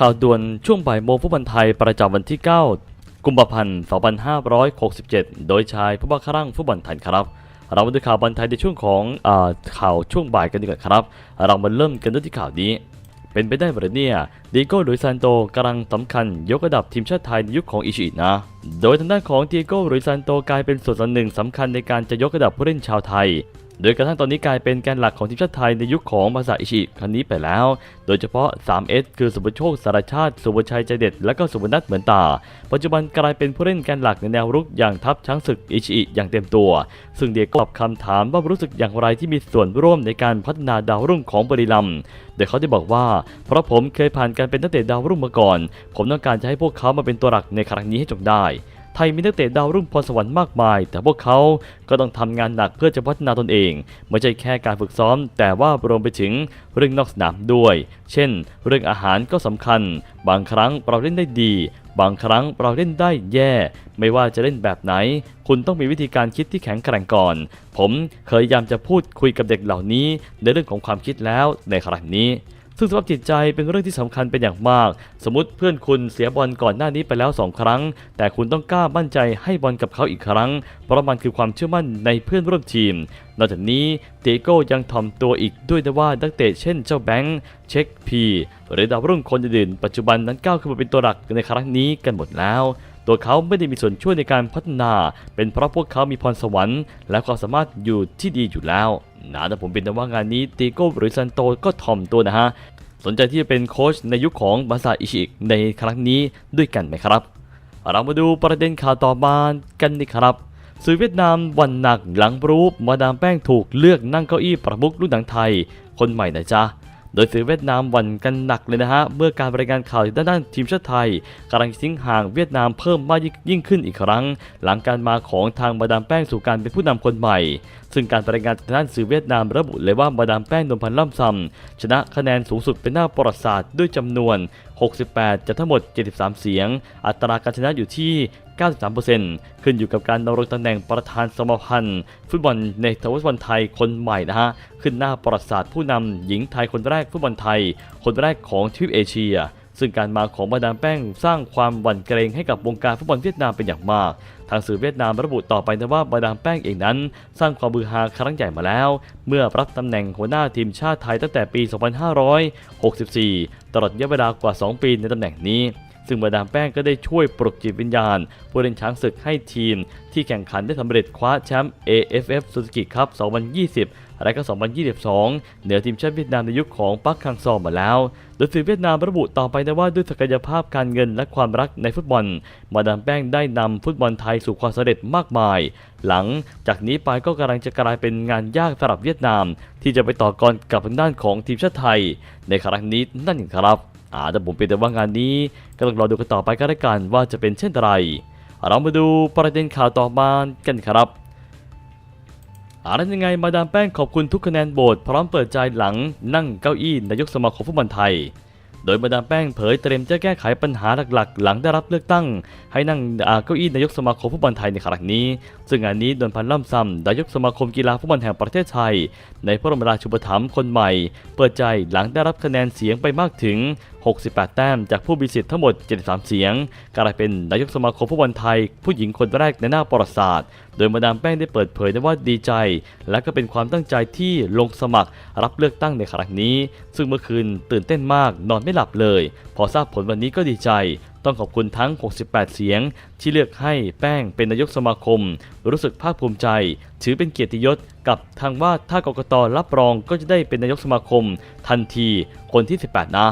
ข่าวด่วนช่วงบ่ายโมงฟุตบอลไทยประจำวันที่ 9 กุมภาพันธ์ 2567 โดยชายผู้บังคับร่างฟุตบอลไทยครับ เรามาดูข่าวบอลไทยในช่วงของอข่าวช่วงบ่ายกันดีกว่าครับ เรามาเริ่มกันด้วยที่ข่าวนี้ เป็นไปได้หรือเนี่ยดิโก้หรือซานโตกำลังสำคัญยกระดับทีมชาติไทยในยุคของอิชิอินะ โดยทางด้านของดิโก้หรือซานโตกลายเป็นส่วนหนึ่งสำคัญในการจะยกระดับผู้เล่นชาวไทย โดยกระทั่งตอนนี้กลายเป็นแกนหลักของทีมชาติไทยในยุคของมาซาอิชิครั้งนี้ไปแล้ว โดยเฉพาะ 3S คือสุภโชคสารชาติ สุภชัยใจเด็ด และก็สุพนัทเหมือนตา ปัจจุบันกลายเป็นผู้เล่นแกนหลักในแนวรุกอย่างทัพช้างศึกอิชิอย่างเต็มตัว ซึ่งเดียก็ตอบคำถามว่ารู้สึกอย่างไรที่มีส่วนร่วมในการพัฒนาดาวรุ่งของบริลัมโดยเขาได้บอกว่า เพราะผมเคยผ่านการเป็นนักเตะดาวรุ่งมาก่อน ผมต้องการจะให้พวกเขามาเป็นตัวหลักในครั้งนี้ให้จงได้ ไทยมีนักเตะดาวรุ่งพรสวรรค์มากมาย แต่พวกเขาก็ต้องทำงานหนักเพื่อจะพัฒนาตนเอง ไม่ใช่แค่การฝึกซ้อม แต่ว่ารวมไปถึงเรื่องนอกสนามด้วย เช่น เรื่องอาหารก็สำคัญ บางครั้งเราเล่นได้ดี บางครั้งเราเล่นได้แย่ ไม่ว่าจะเล่นแบบไหน คุณต้องมีวิธีการคิดที่แข็งแกร่งก่อน ผมเคยพยายามจะพูดคุยกับเด็กเหล่านี้ ในเรื่องของความคิดแล้วในครั้งนี้ ซึ่งสภาพจิตใจเป็นเรื่องที่สำคัญเป็นอย่างมาก สมมติเพื่อนคุณเสียบอลก่อนหน้านี้ไปแล้ว 2 ครั้ง แต่คุณต้องกล้ามั่นใจให้บอลกับเขาอีกครั้ง เพราะมันคือความเชื่อมั่นในเพื่อนร่วมทีม นอกจากนี้เตโก้ยังถ่อมตัวอีกด้วยนะว่านักเตะเช่นเจ้าแบงค์เช็คพีหรือดาวรุ่งคนอื่นปัจจุบันนั้นก้าวขึ้นมาเป็นตัวหลักในครั้งนี้กันหมดแล้วตัวเขาไม่ได้มีส่วนช่วยในการพัฒนา เป็นเพราะพวกเขามีพรสวรรค์ และความสามารถอยู่ที่ดีอยู่แล้ว นะแต่ผมเป็นแต่ว่างานนี้ตีโก้หรือซันโตก็ถ่อมตัวนะฮะ สนใจที่จะเป็นโค้ชในยุคของบาซาอิชิในครั้งนี้ด้วยกันไหมครับ เรามาดูประเด็นข่าวต่อมากันดีครับสื่อเวียดนามวันหนักหลังรูปมาดามแป้งถูกเลือกนั่งเก้าอี้ประมุขรุ่นหนังไทย คนใหม่นะจ๊ะ โดยสื่อเวียดนามหวันกันหนักเลยนะฮะเมื่อการรายงานข่าวด้านด้านทีมชาติไทยกำลังทิ้งห่างเวียดนามเพิ่มมากยิ่งขึ้นอีกครั้ง หลังการมาของทางมาดามแป้งสู่การเป็นผู้นำคนใหม่ ซึ่งการรายงานด้านสื่อเวียดนามระบุเลยว่ามาดามแป้งนมพันธ์ล่ำซำชนะคะแนนสูงสุดเป็นหน้าประวัติศาสตร์ด้วยจำนวน 68จากทั้งหมด 73 เสียง อัตราการชนะอยู่ที่ 93%ขึ้นอยู่กับการดำรงตำแหน่งประธานสมาพันธ์ฟุตบอลในทวารฟุตบอลไทยคนใหม่นะฮะ ขึ้นหน้าประวัติศาสตร์ผู้นำหญิงไทยคนแรกฟุตบอลไทย คนแรกของทวีปเอเชียซึ่งการมาของมาดามแป้งสร้างความหวั่นเกรงให้กับวงการฟุตบอลเวียดนามเป็นอย่างมาก ทางสื่อเวียดนามระบุต่อไปนะว่ามาดามแป้งเองนั้น สร้างความบือฮาครั้งใหญ่มาแล้ว เมื่อรับตำแหน่งหัวหน้าทีมชาติไทยตั้งแต่ปี 2564 ตลอดระยะเวลากว่า 2 ปีในตำแหน่งนี้ ซึ่งมาดามแป้งก็ได้ช่วยปลุกจิตวิญญาณ ผู้เล่นช้างศึกให้ทีม ที่แข่งขันได้สำเร็จคว้าแชมป์ AFF Suzuki Cup 2020 และก็ 2022 เหนือทีมชาติเวียดนามในยุคของปักคังซอมาแล้ว โดยสื่อเวียดนามระบุต่อไปนะว่าด้วยศักยภาพการเงินและความรักในฟุตบอล มาดามแป้งได้นำฟุตบอลไทยสู่ความสำเร็จมากมาย หลังจากนี้ไปก็กำลังจะกลายเป็นงานยากสำหรับเวียดนาม ที่จะไปต่อกรกับทางด้านของทีมชาติไทย ในครั้งนี้นั่นเองครับ อ่าแต่ผมเป็นแต่ว่างานนี้ก็ต้องรอดูกันต่อไปก็แล้วกันว่าจะเป็นเช่นไร เรามาดูประเด็นข่าวต่อมากันครับอะไรยังไงมาดามแป้งขอบคุณทุกคะแนนโบสพร้อมเปิดใจหลังนั่งเก้าอี้นายกสมาคมฟุตบอลไทย โดยมาดามแป้งเผยเตรียมจะแก้ไขปัญหาหลักๆ หลังได้รับเลือกตั้ง ให้นั่งอาเก้าอี้นายกสมาคมฟุตบอลไทยในครั้งนี้ ซึ่งงานนี้ดนพันล่ำซ้ำนายกสมาคมกีฬาฟุตบอลแห่งประเทศไทย ในพระบรมราชูปถัมภ์คนใหม่ เปิดใจหลังได้รับคะแนนเสียงไปมากถึง 68 แต้มจากผู้มีสิทธิ์ทั้งหมด 73 เสียง กลายเป็นนายกสมาคมฟุตบอลไทย ผู้หญิงคนแรกในหน้าประวัติศาสตร์ โดยมาดามแป้งได้เปิดเผยนะว่าดีใจ และก็เป็นความตั้งใจที่ลงสมัครรับเลือกตั้งในครั้งนี้ ซึ่งเมื่อคืนตื่นเต้นมากนอนไม่หลับเลย พอทราบผลวันนี้ก็ดีใจต้องขอบคุณทั้ง 68 เสียง ที่เลือกให้แป้งเป็นนายกสมาคม รู้สึกภาคภูมิใจ ถือเป็นเกียรติยศกับทางว่าถ้ากกตรับรองก็จะได้เป็นนายกสมาคม ทันทีคนที่ 18 นะ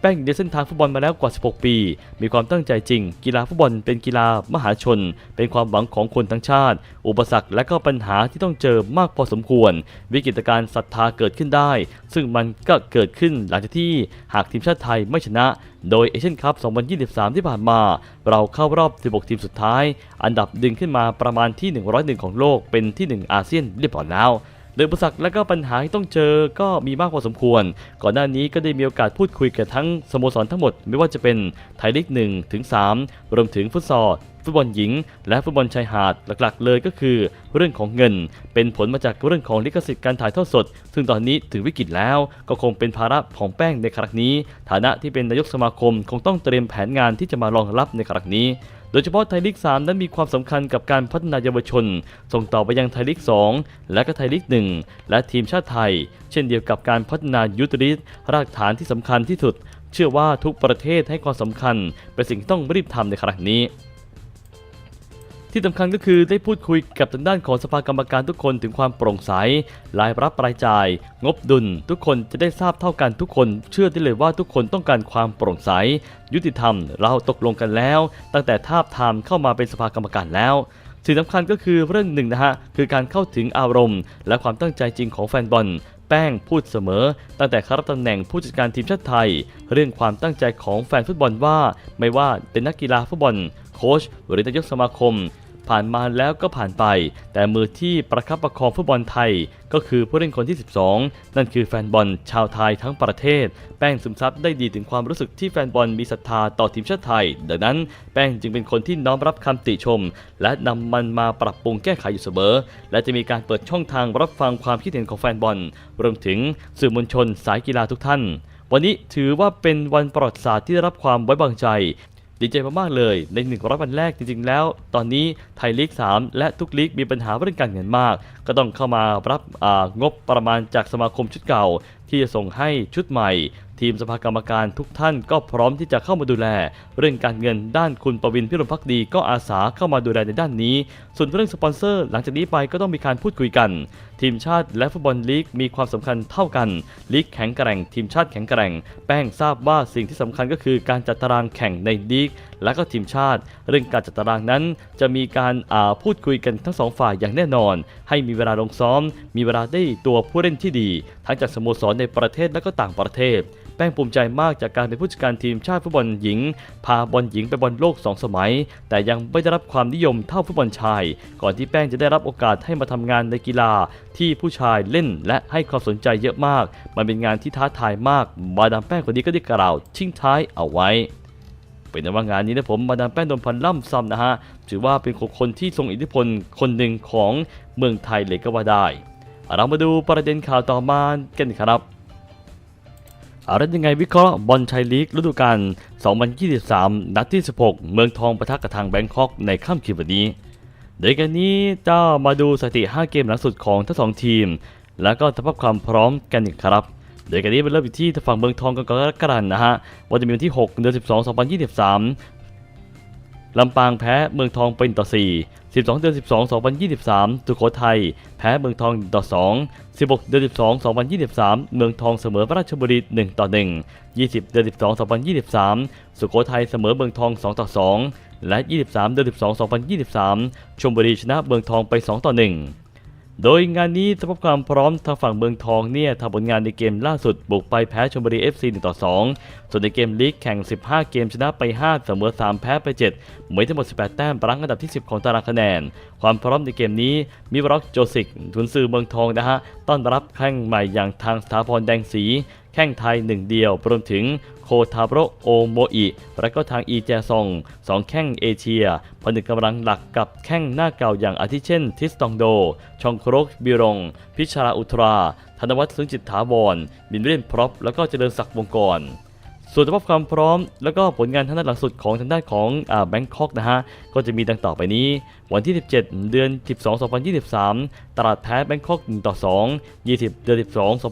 แป้งอยู่ในเส้นทางฟุตบอลมาแล้วกว่า 16 ปี มีความตั้งใจจริง กีฬาฟุตบอลเป็นกีฬามหาชน เป็นความหวังของคนทั้งชาติ อุปสรรคและก็ปัญหาที่ต้องเจอมากพอสมควร วิกฤตการ์ศรัทธาเกิดขึ้นได้ ซึ่งมันก็เกิดขึ้นหลังจากที่หากทีมชาติไทยไม่ชนะ โดยเอเชียนคัพ 2023 ที่ผ่านมา เราเข้ารอบ 16 ทีมสุดท้าย อันดับดึงขึ้นมาประมาณที่ 101 ของโลกเป็นที่ 1 อาเซียนเรียบร้อยแล้ว โดยอุปสรรคและก็ปัญหาที่ต้องเจอก็มีมากพอสมควร ก่อนหน้านี้ก็ได้มีโอกาสพูดคุยกับทั้งสโมสรทั้งหมด ไม่ว่าจะเป็นไทยลีก1ถึง3รวมถึงฟุตซอล ฟุตบอลหญิง และฟุตบอลชายหาดหลักๆ เลยก็คือ เรื่องของเงิน เป็นผลมาจากเรื่องของลิขสิทธิ์การถ่ายทอดสด ซึ่งตอนนี้ถึงวิกฤตแล้ว ก็คงเป็นภาระของแป้งในครั้งนี้ ฐานะที่เป็นนายกสมาคมคงต้องเตรียมแผนงานที่จะมารองรับในครั้งนี้โดยเฉพาะไทยลีก 3 นั้นมีความสำคัญกับการพัฒนาเยาวชน ส่งต่อไปยังไทยลีก 2 และก็ไทยลีก 1 และทีมชาติไทย เช่นเดียวกับการพัฒนายูทธริสรากฐานที่สำคัญที่สุด เชื่อว่าทุกประเทศให้ความสำคัญ เป็นสิ่งที่ต้องรีบทำในครั้งนี้ ที่สำคัญก็คือได้พูดคุยกับทางด้านของสภากรรมการทุกคนถึงความโปร่งใสรายรับรายจ่าย งบดุล ทุกคนจะได้ทราบเท่ากันทุกคน เชื่อได้เลยว่าทุกคนต้องการความโปร่งใส ยุติธรรม เราตกลงกันแล้ว ตั้งแต่ทาบทามเข้ามาเป็นสภากรรมการแล้วสิ่งสำคัญก็คือเรื่องหนึ่งนะฮะคือการเข้าถึงอารมณ์ และความตั้งใจจริงของแฟนบอลแป้งพูดเสมอ ตั้งแต่เข้ารับตำแหน่งผู้จัดการทีมชาติไทย เรื่องความตั้งใจของแฟนฟุตบอลว่า ไม่ว่าเป็นนักกีฬาฟุตบอล โค้ชหรือนายกสมาคม ผ่านมาแล้วก็ผ่านไป แต่มือที่ประคับประคองฟุตบอลไทย ก็คือผู้เล่นคนที่ 12 นั่นคือแฟนบอลชาวไทยทั้งประเทศ แป้งซึมซับได้ดีถึงความรู้สึกที่แฟนบอลมีศรัทธาต่อทีมชาติไทย ดังนั้น แป้งจึงเป็นคนที่น้อมรับคำติชม และนำมันมาปรับปรุงแก้ไขอยู่เสมอ และจะมีการเปิดช่องทางรับฟังความคิดเห็นของแฟนบอล รวมถึงสื่อมวลชนสายกีฬาทุกท่านวันนี้ถือว่าเป็นวันประวัติศาสตร์ที่ได้รับความไว้วางใจ ดีใจมากๆเลย ใน 100 วันแรกจริงๆแล้ว ตอนนี้ไทยลีก 3 และทุกลีกมีปัญหาเรื่องการเงินมาก ก็ต้องเข้ามารับงบประมาณจากสมาคมชุดเก่า ที่จะส่งให้ชุดใหม่ ทีมสภากรรมการทุกท่านก็พร้อมที่จะเข้ามาดูแล เรื่องการเงินด้านคุณประวินพิรมพักดีก็อาสาเข้ามาดูแลในด้านนี้ ส่วนเรื่องสปอนเซอร์ หลังจากนี้ไปก็ต้องมีการพูดคุยกัน ทีมชาติและฟุตบอลลีกมีความสำคัญเท่ากันลีกแข็งแกร่ง ทีมชาติแข็งแกร่ง แป้งทราบว่าสิ่งที่สำคัญก็คือการจัดตารางแข่งในลีกและก็ทีมชาติ เรื่องการจัดตารางนั้น จะมีการอ่าพูดคุยกันทั้งสองฝ่ายอย่างแน่นอน ให้มีเวลาลงซ้อม มีเวลาได้ตัวผู้เล่นที่ดี ทั้งจากสโมสรในประเทศและก็ต่างประเทศ แป้งภูมิใจมากจากการเป็นผู้จัดการทีมชาติฟุตบอลหญิง พาบอลหญิงไปบอลโลก 2 สมัย แต่ยังไม่ได้รับความนิยมเท่าฟุตบอลชาย ก่อนที่แป้งจะได้รับโอกาสให้มาทำงานในกีฬาที่ผู้ชายเล่นและให้ความสนใจเยอะมาก มันเป็นงานที่ท้าทายมาก มาดามแป้งคนนี้ก็ได้กล่าวทิ้งท้ายเอาไว้เป็นแต่ว่างานนี้นะผมมาดามแป้งดมพันล่ำซ้ำนะฮะ ถือว่าเป็นคนที่ทรงอิทธิพลคนหนึ่งของเมืองไทยเลยก็ว่าได้ เรามาดูประเด็นข่าวต่อมากันครับ อะไรยังไงวิเคราะห์บอลไทยลีกฤดูกาล 2023 นัดที่ 16 เมืองทองประทะกับทางแบงคอกในค่ำคืนวันนี้ โดยกันนี้จะมาดูสถิติ 5 เกมหลังสุดของทั้งสองทีม แล้วก็สภาพความพร้อมกันอีกครับ โดยกันนี้เป็นเริ่มอยู่ที่ฝั่งเมืองทองกันก่อนละกันนะฮะ วันจะมีวันที่ 6 เดือน 12 2023 ลำปางแพ้เมืองทองเป็นต่อ 4 12 เดือน 12 2023 สุโขทัยแพ้เมืองทอง1ต่อ 2 16 เดือน 12 2023 เมืองทองเสมอราชบุรี1ต่อ 1 20 เดือน 12 2023 สุโขทัยเสมอเมืองทอง 2 ต่อ 2 และ 23 เดือน 12 2023ชลบุรีชนะเมืองทองไป 2 ต่อ 1 โดยงานนี้สภาพความพร้อมทางฝั่งเมืองทองเนี่ยทำผลงานในเกมล่าสุดบุกไปแพ้ชมบุรี FC 1ต่อ 2 ส่วนในเกมลีกแข่ง 15 เกมชนะไป 5 เสมอ 3 แพ้ไป7มีทั้งหมด 18 แต้มรั้งอันดับที่ 10 ของตารางคะแนน ความพร้อมในเกมนี้มีบร็อกโจสิกทุนซือเมืองทองนะฮะ ต้อนรับแข้งใหม่อย่างทางสถาพรแดงสี แข้งไทยหนึ่งเดียวรวมถึงโคทาโรโอโมอิและก็ทางอีแจซองสองแข้งเอเชียผนึกกำลังหลักกับแข้งหน้าเก่าอย่างอาทิเช่น ทิสตองโด ชองโครกบิรง พิชาราอุตรา ธนวัฒน์สุนจิตถาวร บินเรียนพร็อพแล้วก็เจริญศักดิ์วงกร ส่วนสภาพความพร้อม แล้วก็ผลงานทางด้านหลังสุดของทางด้านของแบงคอกนะฮะก็จะมีดังต่อไปนี้ วันที่ 17 เดือน 12 2023 ตลาดแพ้แบงคอก1ต่อ2 20 เดือน 12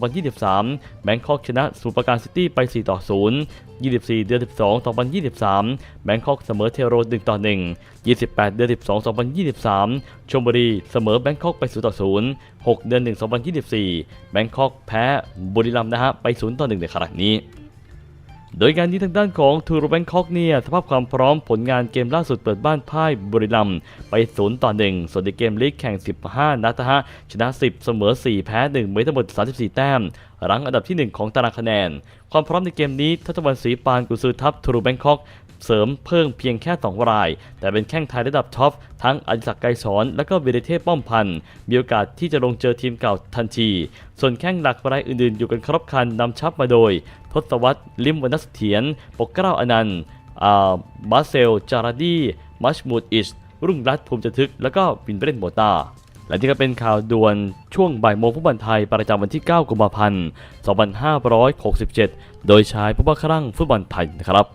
2023 แบงคอกชนะสุปราการซิตี้ไป 4 ต่อ 0 24 เดือน 12 2023 แบงคอกเสมอเทโร1ต่อ 1 28 เดือน 12 2023ชลบุรีเสมอแบงคอกไป 0 ต่อ 0 6 เดือน 1 2024 แบงคอกแพ้บุรีรัมย์นะฮะไป 0 ต่อ 1 ในครั้งนี้ โดยงานนี้ทางด้านของทูร์แบงคอกเนี่ยสภาพความพร้อมผลงานเกมล่าสุดเปิดบ้านพ่ายบุรีรัมย์ไป0ต่อ1ส่วนในเกมลีกแข่ง 15 นัดนะฮะชนะ 10 เสมอ 4 แพ้1มีทั้งหมด 34 แต้ม รั้งอันดับที่ 1 ของตารางคะแนน ความพร้อมในเกมนี้ทัตวันศรีปานกุซือทัพทรูแบงคอกเสริมเพิ่มเพียงแค่ 2 ราย แต่เป็นแข้งไทยระดับท็อป ทั้งอดิศักดิ์ไกรสอน และก็วีรเทพป้อมพันธ์มีโอกาสที่จะลงเจอทีมเก่าทันที ส่วนแข้งหลักรายอื่นๆ อยู่กันครบคันนำชับมาโดย ทศวรรษลิมวรรณเสถียรปกเกล้าอนันต์บาเซล จาราดี มัชมูดอิชรุ่งรัตน์ภูมิจทึก แล้วก็วินเบรนโบตา และนี่ก็เป็นข่าวด่วนช่วงบ่ายโมงฟุตบอลไทยประจำวันที่ 9 กุมภาพันธ์ 2567 โดยใช้ผู้บ้าคลั่งฟุตบอลไทยนะครับ